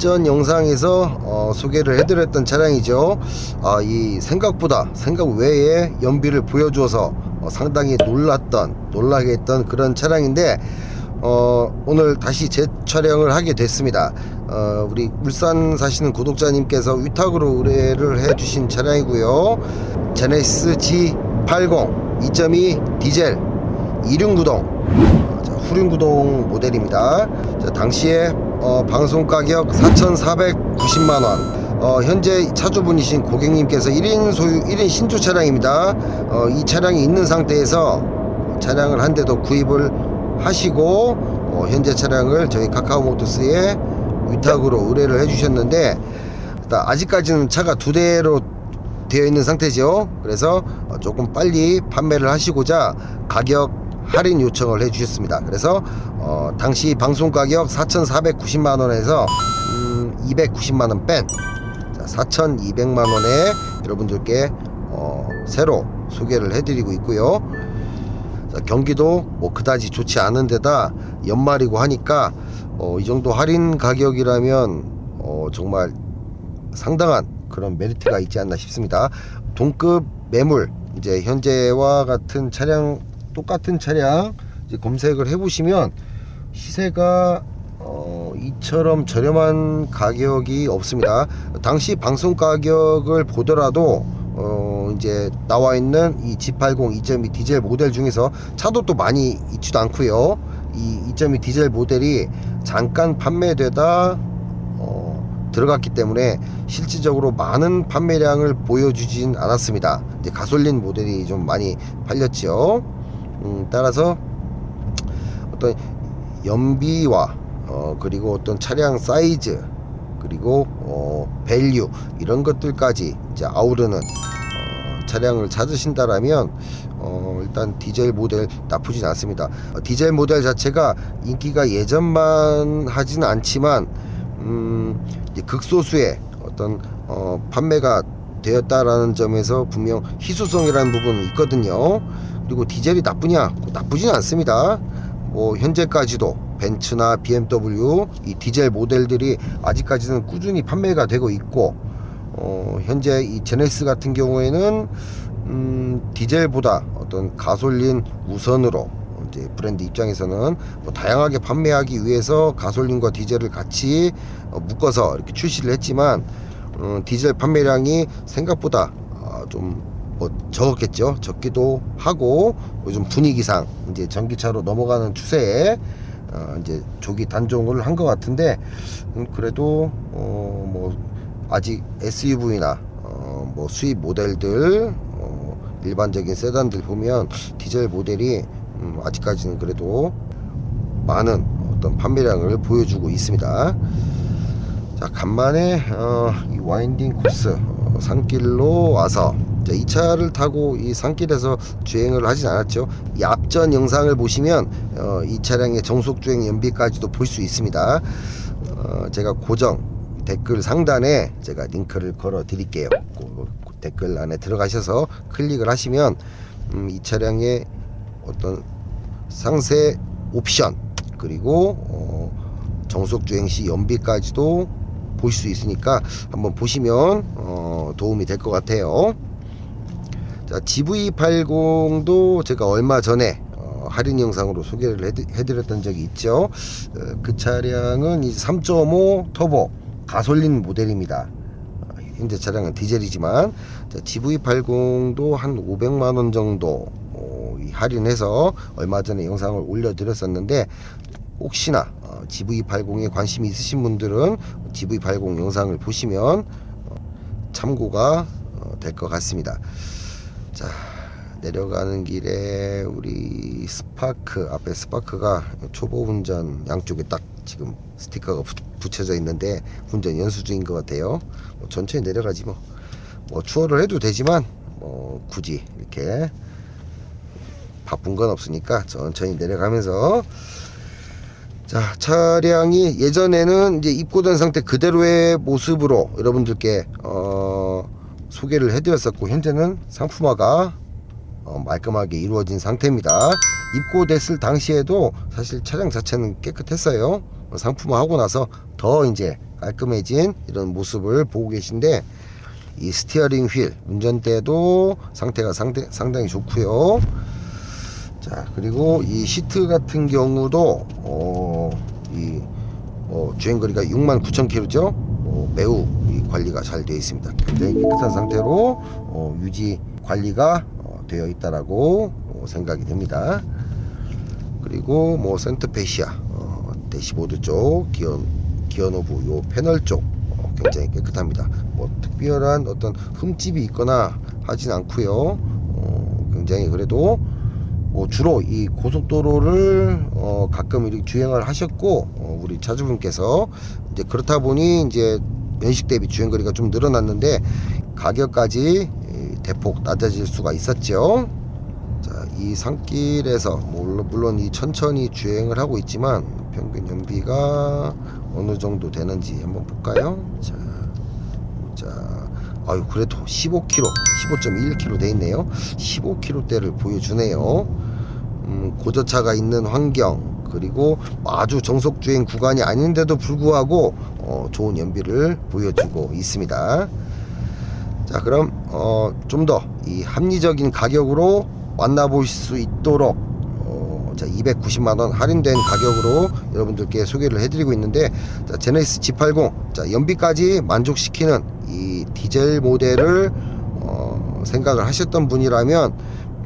앞전 영상에서 어, 소개를 해드렸던 차량이죠. 아, 이 생각보다 생각 외에 연비를 보여줘서 어, 상당히 놀랐던 놀라게 했던 그런 차량인데 어, 오늘 다시 재촬영을 하게 됐습니다. 어, 우리 울산 사시는 구독자님께서 위탁으로 의뢰를 해주신 차량이고요. 제네시스 G80 2.2 디젤 2륜구동 자, 후륜구동 모델입니다. 자, 당시에 어, 방송 가격 4,490만 원 어, 현재 차주분이신 고객님께서 1인 소유 1인 신주 차량입니다. 어, 이 차량이 있는 상태에서 차량을 한대더 구입을 하시고 어, 현재 차량을 저희 카카오모터스에 위탁으로 의뢰를 해주셨는데 아직까지는 차가 두 대로 되어 있는 상태죠. 그래서 어, 조금 빨리 판매를 하시고자 가격 할인 요청을 해주셨습니다. 그래서 어, 당시 방송 가격 4,490만 원에서 음, 290만 원 뺀 4,200만 원에 여러분들께 어, 새로 소개를 해드리고 있고요. 자, 경기도 뭐 그다지 좋지 않은 데다 연말이고 하니까 어, 이 정도 할인 가격이라면 어, 정말 상당한 그런 메리트가 있지 않나 싶습니다. 동급 매물 이제 현재와 같은 차량 똑같은 차량 검색을 해보시면 시세가 어, 이처럼 저렴한 가격이 없습니다. 당시 방송 가격을 보더라도 어, 이제 나와 있는 이 G80 2.2 디젤 모델 중에서 차도 또 많이 있지도 않고요. 이 2.2 디젤 모델이 잠깐 판매되다 어, 들어갔기 때문에 실질적으로 많은 판매량을 보여주진 않았습니다. 이제 가솔린 모델이 좀 많이 팔렸죠. 음, 따라서 어떤 연비와 어, 그리고 어떤 차량 사이즈 그리고 어, 밸류 이런 것들까지 이제 아우르는 어, 차량을 찾으신다라면 어, 일단 디젤 모델 나쁘진 않습니다. 어, 디젤 모델 자체가 인기가 예전만 하지는 않지만 음, 극소수의 어떤 어, 판매가 되었다라는 점에서 분명 희소성이라는 부분은 있거든요. 그리고 디젤이 나쁘냐? 나쁘진 않습니다. 뭐 현재까지도 벤츠나 BMW 이 디젤 모델들이 아직까지는 꾸준히 판매가 되고 있고 어, 현재 이 제네시스 같은 경우에는 음, 디젤보다 어떤 가솔린 우선으로 이제 브랜드 입장에서는 뭐 다양하게 판매하기 위해서 가솔린과 디젤을 같이 어, 묶어서 이렇게 출시를 했지만 음, 디젤 판매량이 생각보다 어, 좀 뭐 적었겠죠. 적기도 하고 요즘 분위기상 이제 전기차로 넘어가는 추세에 어, 이제 조기 단종을 한 것 같은데 음, 그래도 어, 뭐 아직 SUV나 어, 뭐 수입 모델들 어, 일반적인 세단들 보면 디젤 모델이 음, 아직까지는 그래도 많은 어떤 판매량을 보여주고 있습니다. 자 간만에 어, 이 와인딩 코스 어, 산길로 와서 자, 이 차를 타고 이 산길에서 주행을 하진 않았죠. 이 앞전 영상을 보시면 어, 이 차량의 정속 주행 연비까지도 볼 수 있습니다. 어, 제가 고정 댓글 상단에 제가 링크를 걸어 드릴게요. 댓글 안에 들어가셔서 클릭을 하시면 음, 이 차량의 어떤 상세 옵션 그리고 어, 정속 주행 시 연비까지도 볼 수 있으니까 한번 보시면 어, 도움이 될 것 같아요. 자, GV80도 제가 얼마 전에 어, 할인 영상으로 소개를 해드, 해드렸던 적이 있죠. 어, 그 차량은 이3.5 터보 가솔린 모델입니다. 어, 현재 차량은 디젤이지만 자, GV80도 한 500만 원 정도 어, 이 할인해서 얼마 전에 영상을 올려드렸었는데 혹시나 어, GV80에 관심이 있으신 분들은 GV80 영상을 보시면 어, 참고가 어, 될것 같습니다. 자 내려가는 길에 우리 스파크 앞에 스파크가 초보 운전 양쪽에 딱 지금 스티커가 부, 붙여져 있는데 운전 연수 중인 것 같아요. 뭐 천천히 내려가지 뭐. 뭐 추월을 해도 되지만 뭐 굳이 이렇게 바쁜 건 없으니까 천천히 내려가면서 자 차량이 예전에는 이제 입고된 상태 그대로의 모습으로 여러분들께 어, 소개를 해드렸었고 현재는 상품화가 어, 말끔하게 이루어진 상태입니다. 입고됐을 당시에도 사실 차량 자체는 깨끗했어요. 어, 상품화하고 나서 더 이제 깔끔해진 이런 모습을 보고 계신데 이 스티어링 휠 운전대도 상태가 상대, 상당히 좋고요 자 그리고 이 시트 같은 경우도 어, 이 어, 주행거리가 6만 9천 킬로죠 어, 매우 이 관리가 잘 되어 있습니다 굉장히 깨끗한 상태로 어, 유지 관리가 어, 되어 있다라고 어, 생각이 됩니다 그리고 뭐 센터페시아 어, 대시보드 쪽 기어 기어 노브 요 패널 쪽 어, 굉장히 깨끗합니다. 뭐 특별한 어떤 흠집이 있거나 하진 않고요. 어, 굉장히 그래도 뭐 주로 이 고속도로를 어, 가끔 이렇게 주행을 하셨고 어, 우리 차주분께서 이제 그렇다 보니 이제 연식 대비 주행거리가 좀 늘어났는데 가격까지 이, 대폭 낮아질 수가 있었죠. 자, 이 산길에서 물론, 물론 이 천천히 주행을 하고 있지만 평균 연비가 어느 정도 되는지 한번 볼까요? 자, 자, 아유 그래도 15km, 15.1km 돼 있네요. 15km대를 보여주네요. 음, 고저차가 있는 환경 그리고 아주 정속 주행 구간이 아닌데도 불구하고 어, 좋은 연비를 보여주고 있습니다. 자 그럼 어, 좀 더 이 합리적인 가격으로 만나보실 수 있도록 어, 자 290만원 할인된 가격으로 여러분들께 소개를 해드리고 있는데 자 제네시스 G80 자 연비까지 만족시키는 이 디젤 모델을 어, 생각을 하셨던 분이라면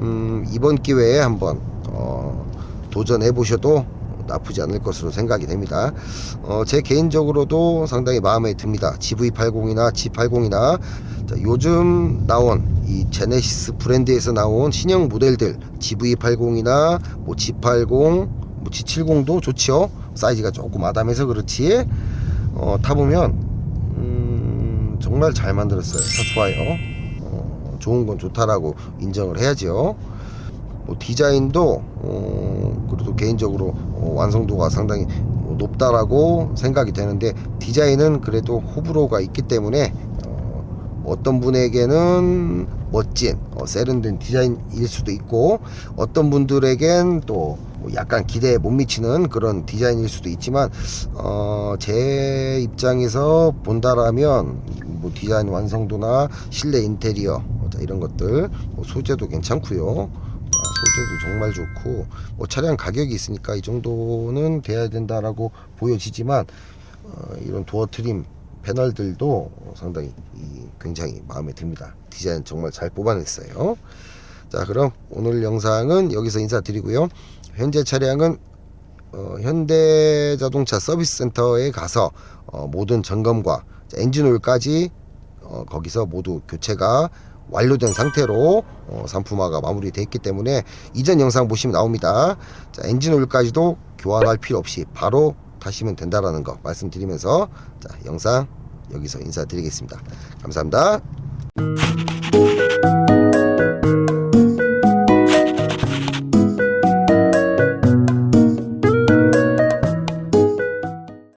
음, 이번 기회에 한번 어, 도전해 보셔도 나쁘지 않을 것으로 생각이 됩니다. 어, 제 개인적으로도 상당히 마음에 듭니다. GV80이나 G80이나 자, 요즘 나온 이 제네시스 브랜드에서 나온 신형 모델들 GV80이나 뭐 G80, 뭐 G70도 좋지요. 사이즈가 조금 아담해서 그렇지. 어, 타보면 음, 정말 잘 만들었어요. 차 좋아요. 어, 좋은 건 좋다라고 인정을 해야죠. 뭐 디자인도 어, 그래도 개인적으로 어, 완성도가 상당히 뭐 높다라고 생각이 되는데 디자인은 그래도 호불호가 있기 때문에 어, 어떤 분에게는 멋진 어, 세련된 디자인일 수도 있고 어떤 분들에겐 또뭐 약간 기대에 못 미치는 그런 디자인일 수도 있지만 어, 제 입장에서 본다라면 뭐 디자인 완성도나 실내 인테리어 뭐 자, 이런 것들 뭐 소재도 괜찮고요. 아, 소재도 정말 좋고 뭐 차량 가격이 있으니까 이 정도는 돼야 된다라고 보여지지만 어, 이런 도어 트림 패널들도 어, 상당히 이, 굉장히 마음에 듭니다. 디자인 정말 잘 뽑아냈어요. 자 그럼 오늘 영상은 여기서 인사드리고요. 현재 차량은 어, 현대자동차 서비스센터에 가서 어, 모든 점검과 자, 엔진오일까지 어, 거기서 모두 교체가 완료된 상태로 어, 상품화가 마무리되어 있기 때문에 이전 영상 보시면 나옵니다. 자, 엔진오일까지도 교환할 필요 없이 바로 타시면 된다라는 거 말씀드리면서 자, 영상 여기서 인사드리겠습니다. 감사합니다.